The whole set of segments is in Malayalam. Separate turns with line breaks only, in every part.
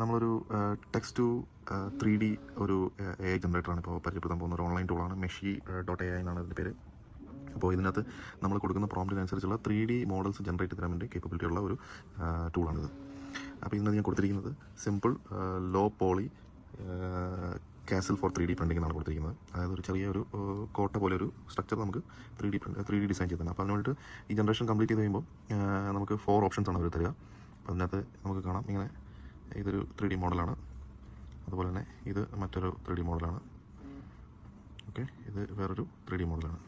നമ്മളൊരു ടെക്സ്റ്റ് ടു ത്രീ ഡി ഒരു എ ഐ ജനറേറ്ററാണ് ഇപ്പോൾ പരിചയപ്പെടുത്താൻ പോകുന്ന ഒരു ഓൺലൈൻ ടൂളാണ് മെഷി ഡോട്ട് എ ഐ എന്നാണ് അതിന്റെ പേര്. അപ്പോൾ ഇതിനകത്ത് നമ്മൾ കൊടുക്കുന്ന പ്രോംപ്റ്റിനനുസരിച്ചുള്ള ത്രീ ഡി മോഡൽസ് ജനറേറ്റ് ചെയ്യാൻ വേണ്ടി കേപ്പബിലിറ്റി ഉള്ള ഒരു ടൂളാണിത് അപ്പോൾ ഇതിനകത്ത് ഞാൻ കൊടുത്തിരിക്കുന്നത് simple low poly castle for three D printing എന്നാണ് കൊടുത്തിരിക്കുന്നത്. അതായത് ഒരു ചെറിയ ഒരു കോട്ട പോലെ ഒരു സ്ട്രക്ചർ നമുക്ക് three D three D design ചെയ്തിട്ടുണ്ട് അപ്പോൾ അതിന് വേണ്ടിയിട്ട് ഈ ജനറേഷൻ കംപ്ലീറ്റ് ചെയ്ത് കഴിയുമ്പോൾ നമുക്ക് ഫോർ ഓപ്ഷൻസ് ആണ് അവർ തരിക. അതിനകത്ത് നമുക്ക് കാണാം. ഇങ്ങനെ ഇതൊരു ത്രീ ഡി മോഡലാണ്. അതുപോലെ തന്നെ ഇത് മറ്റൊരു ത്രീ ഡി മോഡലാണ്. ഓക്കെ ഇത് വേറൊരു ത്രീ ഡി മോഡലാണ്.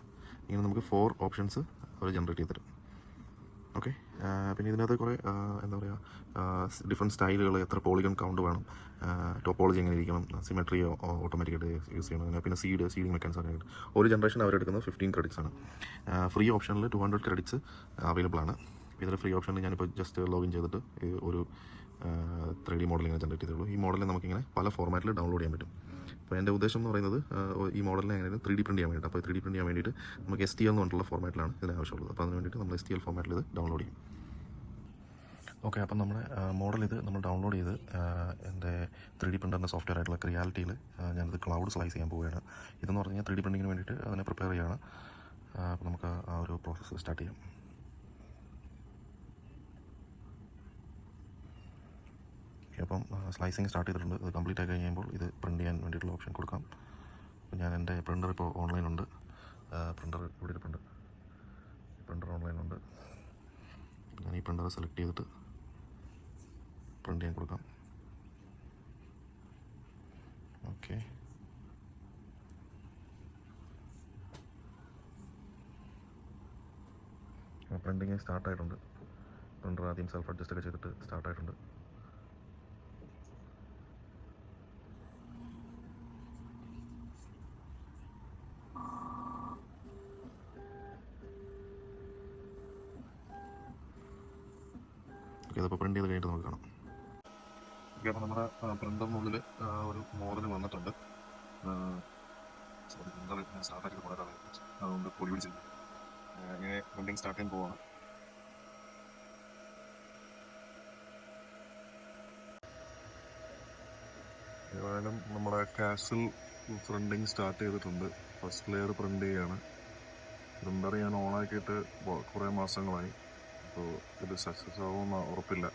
ഇങ്ങനെ നമുക്ക് ഫോർ ഓപ്ഷൻസ് അവർ ജനറേറ്റ് ചെയ്ത് തരും. ഓക്കെ പിന്നെ ഇതിനകത്ത് കുറേ എന്താ പറയുക ഡിഫറെന്റ് സ്റ്റൈലുകൾ എത്ര പോളിഗൺ കൗണ്ട് വേണം ടോപ്പോളജി എങ്ങനെ ഇരിക്കണം സിമെട്രി ഓട്ടോമാറ്റിക്കായിട്ട് യൂസ് ചെയ്യണം അങ്ങനെ പിന്നെ സീഡ് സീഡിങ് മെക്കാൻസ് ആയിട്ട് ഒരു ജനറേഷൻ അവരെടുക്കുന്നത് ഫിഫ്റ്റീൻ ക്രെഡിറ്റ്സ് ആണ്. ഫ്രീ ഓപ്ഷനിൽ ടു ഹൺഡ്രഡ് ക്രെഡിറ്റ്സ് അവൈലബിൾ ആണ്. ഇതിൽ ഫ്രീ ഓപ്ഷനിൽ ഞാനിപ്പോൾ ജസ്റ്റ് ലോഗിൻ ചെയ്തിട്ട് ഒരു ത്രീ ഡി മോഡൽ ഇങ്ങനെ ജനറേറ്റ് ചെയ്തുള്ളൂ ഈ മോഡലിനെ നമുക്കിങ്ങനെ പല ഫോർമാറ്റിൽ ഡൗൺലോഡ് ചെയ്യാൻ പറ്റും. അപ്പോൾ എന്റെ ഉദ്ദേശം എന്ന് പറയുന്നത് ഈ മോഡലിനെ എങ്ങനെ ത്രീ ഡി പ്രിന്റ് ചെയ്യാൻ വേണ്ടിയിട്ട്. അപ്പോൾ ത്രീ ഡി പ്രിന്റ് ചെയ്യാൻ വേണ്ടിയിട്ട് നമുക്ക് എസ് ടി എൽ എന്ന് പറഞ്ഞിട്ടുള്ള ഫോർമാറ്റിലാണ് ഇതിന് ആവശ്യമുള്ളത്. അപ്പോൾ അതിന് വേണ്ടിയിട്ട് നമ്മൾ എസ് ടി എൽ ഫോർമാറ്റിൽ ഇത് ഡൗൺലോഡ് ചെയ്യും. ഓക്കെ അപ്പം നമ്മുടെ മോഡൽ ഇത് നമ്മൾ ഡൗൺലോഡ് ചെയ്ത് എന്റെ ത്രീ ഡി പ്രിന്ററിന്റെ സോഫ്റ്റ്വെയർ ആയിട്ടുള്ള ക്രിയാലിറ്റിയിൽ ഞാനിത് ക്ലൗഡ് സ്ലൈസ് ചെയ്യാൻ പോവുകയാണ്. ഇതെന്ന് പറഞ്ഞാൽ ത്രീ ഡി പ്രിന്റിങ്ങിന് വേണ്ടിയിട്ട് അതിനെ പ്രിപ്പയർ ചെയ്യുകയാണ്. അപ്പോൾ നമുക്ക് ആ ഒരു പ്രോസസ്സ് സ്റ്റാർട്ട് ചെയ്യാം. അപ്പം സ്ലൈസിങ് സ്റ്റാർട്ട് ചെയ്തിട്ടുണ്ട്. ഇത് കംപ്ലീറ്റ് ആയി കഴിയുമ്പോൾ ഇത് പ്രിന്റ് ചെയ്യാൻ വേണ്ടിയിട്ടുള്ള ഓപ്ഷൻ കൊടുക്കാം. ഞാൻ എന്റെ പ്രിന്റർ ഇപ്പോൾ ഓൺലൈൻ ഉണ്ട്. പ്രിന്റർ ഇവിടെ ഇരിപ്പുണ്ട് പ്രിന്റർ ഓൺലൈനുണ്ട് ഞാൻ ഈ പ്രിന്റർ സെലക്ട് ചെയ്തിട്ട് പ്രിന്റ് ചെയ്യാൻ കൊടുക്കാം. ഓക്കെ പ്രിന്റിങ് സ്റ്റാർട്ടായിട്ടുണ്ട് പ്രിന്റർ ആദ്യം സെൽഫ് അഡ്ജസ്റ്റ് ഒക്കെ ചെയ്തിട്ട് സ്റ്റാർട്ടായിട്ടുണ്ട് ഓക്കെ അതിപ്പോൾ പ്രിന്റ് ചെയ്ത് കഴിഞ്ഞിട്ട് നമുക്ക് കാണാം. ഓക്കെ അപ്പോൾ നമ്മുടെ പ്രിന്ററിനുള്ളിൽ ഒരു മോഡൽ വന്നിട്ടുണ്ട്. സോറി പ്രിന്റർ അതുകൊണ്ട് പൊടി പിടിച്ചില്ല ഇങ്ങനെ പ്രിന്റിങ് സ്റ്റാർട്ട് ചെയ്യാൻ പോവാണ്. ഏതായാലും നമ്മുടെ കാസിൽ പ്രിന്റിങ് സ്റ്റാർട്ട് ചെയ്തിട്ടുണ്ട്. ഫസ്റ്റ് ലെയർ പ്രിന്റ് ചെയ്യാണ്. പ്രിന്റർ ഞാൻ ഓണാക്കിയിട്ട് കുറേ മാസങ്ങളായി. അപ്പോൾ ഇത് സക്സസ് ആവുമെന്ന് ഉറപ്പില്ല.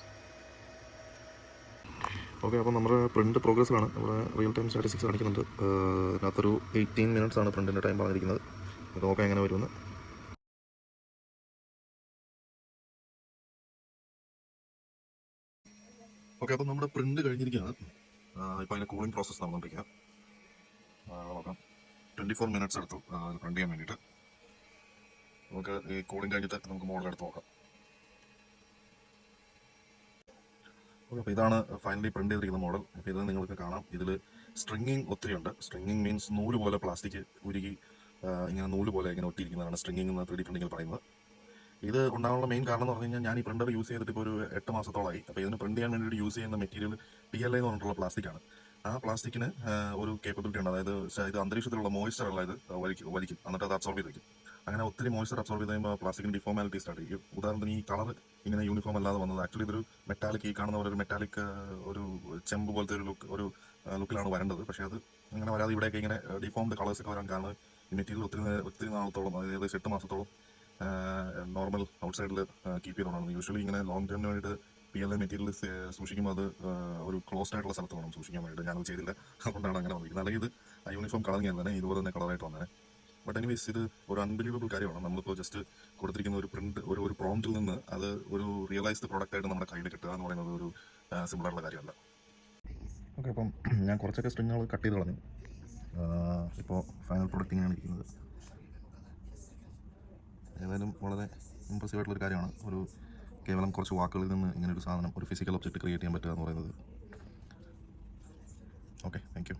ഓക്കെ അപ്പോൾ നമ്മുടെ പ്രിന്റ് പ്രോഗ്രസ്സിലാണ് നമ്മുടെ റിയൽ ടൈം സ്റ്റാറ്റിസ്റ്റിക്സ് കാണിക്കുന്നുണ്ട്. അതിനകത്തൊരു എയ്റ്റീൻ മിനിറ്റ്സ് ആണ് പ്രിന്റിന്റെ ടൈം പറഞ്ഞിരിക്കുന്നത്. ഇത് നോക്കാം എങ്ങനെ വരുമെന്ന്. ഓക്കെ അപ്പോൾ നമ്മുടെ പ്രിന്റ് കഴിഞ്ഞിരിക്കുകയാണ്. ഇപ്പോൾ അതിന്റെ കൂളിംഗ് പ്രോസസ്സ് നടന്നുകൊണ്ടിരിക്കുക നോക്കാം. ട്വന്റി ഫോർ മിനിറ്റ്സ് എടുത്തു പ്രിന്റ് ചെയ്യാൻ വേണ്ടിയിട്ട്. നമുക്ക് ഈ കൂളിംഗ് കഴിഞ്ഞിട്ട് നമുക്ക് മോഡൽ എടുത്ത് നോക്കാം. അപ്പോൾ ഇതാണ് ഫൈനലി പ്രിന്റ് ചെയ്തിരിക്കുന്ന മോഡൽ അപ്പോൾ ഇത് നിങ്ങൾക്ക് കാണാം. ഇതിൽ സ്ട്രിങ്ങിങ് ഒത്തിരി ഉണ്ട് മീൻസ് നൂൽ പോലെ പ്ലാസ്റ്റിക് ഉരുകി ഇങ്ങനെ നൂൽ പോലെ ഇങ്ങനെ ഒട്ടിയിരിക്കുന്നതാണ് സ്ട്രിങ്ങിങ് എന്ന് ത്രീ ഡി പ്രിന്റിങ്ങിൽ പറയുന്നത്. ഇത് ഉണ്ടാകാനുള്ള മെയിൻ കാരണം എന്ന് പറഞ്ഞു കഴിഞ്ഞാൽ ഞാൻ ഈ പ്രിന്റർ യൂസ് ചെയ്തിട്ട് ഇപ്പോൾ ഒരു എട്ട് മാസത്തോളമായി അപ്പോൾ ഇതിന് പ്രിന്റ് ചെയ്യാൻ വേണ്ടിയിട്ട് യൂസ് ചെയ്യുന്ന മെറ്റീരിയൽ പി എൽ ഐ എന്ന് പറഞ്ഞിട്ടുള്ള പ്ലാസ്റ്റിക് ആണ്. ആ പ്ലാസ്റ്റിക്കിന് ഒരു കേപ്പബിലിറ്റി ഉണ്ട്. അതായത് ഇത് അന്തരീക്ഷത്തിലുള്ള മോയ്സ്ചർ ഉള്ള ഇത് വലിക്കും വലിക്കും. എന്നിട്ട് അത് അബ്സോർബ് ചെയ്ത് വയ്ക്കും അങ്ങനെ ഒത്തിരി മോയ്സ്ചർ അബ്സോർബ് ചെയ്ത് കഴിയുമ്പോൾ പ്ലാസ്റ്റിക്കിന് ഡിഫോമാലിറ്റി സ്റ്റാർട്ട് ചെയ്യും ഉദാഹരണത്തിന് ഈ കളർ ഇങ്ങനെ യൂണിഫോം അല്ലാതെ വന്നത്. ആക്ച്വലി ഇതൊരു മെറ്റാലിക് ഈ കാണുന്ന ഒരു മെറ്റാലിക് ഒരു ചെമ്പ് പോലത്തെ ഒരു ലുക്ക് ഒരു ലുക്കിലാണ് വരേണ്ടത്. പക്ഷേ അത് അങ്ങനെ വരാതെ ഇവിടെയൊക്കെ ഇങ്ങനെ ഡിഫോംഡ് കളേഴ്സ് ഒക്കെ വരാൻ കാരണം ഈ മെറ്റീരിയൽ ഒത്തിരി ഒത്തിരി നാളത്തോളം അതായത് എട്ട് മാസത്തോളം നോർമൽ ഔട്ട്സൈഡിൽ കീപ്പ് ചെയ്തോളാണ് യൂഷ്വലി ഇങ്ങനെ ലോങ് ടേമിന് വേണ്ടിയിട്ട് പി എൽ എ മെറ്റീരിയൽ സൂക്ഷിക്കുമ്പോൾ അത് ഒരു ക്ലോസ്ഡ് ആയിട്ടുള്ള സ്ഥലത്ത് വേണം സൂക്ഷിക്കാൻ വേണ്ടിയിട്ട്. ഞാനത് ചെയ്തില്ല. അതുകൊണ്ടാണ് അങ്ങനെ വന്നിരിക്കുന്നത് അല്ലെങ്കിൽ ഇത് യൂണിഫോം കളറിങ് തന്നെ ഇതുപോലെ തന്നെ കളറായിട്ട് വന്നത് ബട്ട് എനിവേസ് ഇത് ഒരു അൺബിലീവബിൾ കാര്യമാണ്. നമ്മളിപ്പോൾ ജസ്റ്റ് കൊടുത്തിരിക്കുന്ന ഒരു പ്രിന്റ് ഒരു ഒരു പ്രോംപ്റ്റിൽ നിന്ന് അത് ഒരു റിയലൈസ്ഡ് പ്രോഡക്റ്റ് ആയിട്ട് നമ്മുടെ കയ്യിൽ കിട്ടുക എന്ന് പറയുന്നത് ഒരു സിമ്പിൾ ആയിട്ടുള്ള കാര്യമല്ല. ഓക്കെ അപ്പം ഞാൻ കുറച്ചൊക്കെ സ്ട്രിങ്ങുകൾ കട്ട് ചെയ്ത് കളഞ്ഞു. ഇപ്പോൾ ഫൈനൽ പ്രോഡക്റ്റ് ഇങ്ങനെയാണ് ഇരിക്കുന്നത്. ഏതായാലും വളരെ ഇമ്പ്രസീവ് ആയിട്ടുള്ള ഒരു കാര്യമാണ്. ഒരു കേവലം കുറച്ച് വാക്കുകളിൽ നിന്ന് ഇങ്ങനെ ഒരു സാധനം ഒരു ഫിസിക്കൽ ഒബ്ജക്റ്റ് ക്രിയേറ്റ് ചെയ്യാൻ പറ്റുക എന്ന് പറയുന്നത്. Okay thank